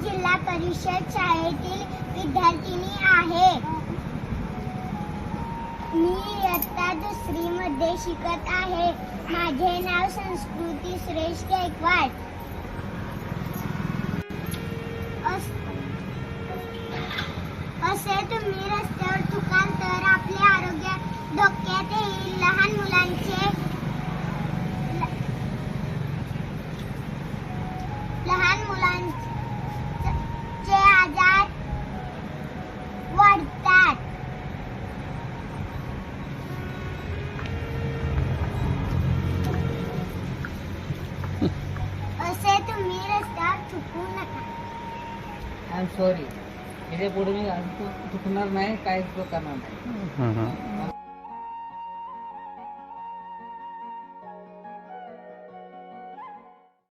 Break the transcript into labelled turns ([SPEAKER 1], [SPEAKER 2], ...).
[SPEAKER 1] जिल्हा परिषद शाळेतील विद्यार्थिनी आहे. मी इयत्ता दुसरी मध्ये शिकत आहे. माझे नाव संस्कृती सुरेश गायकवाड. असे तुम्ही असे तुम्ही रस्त्यावर चुकू नका.
[SPEAKER 2] आय एम सॉरी इथे पुढे मी चुकणार नाही काहीच करणार नाही.
[SPEAKER 3] हं, हं.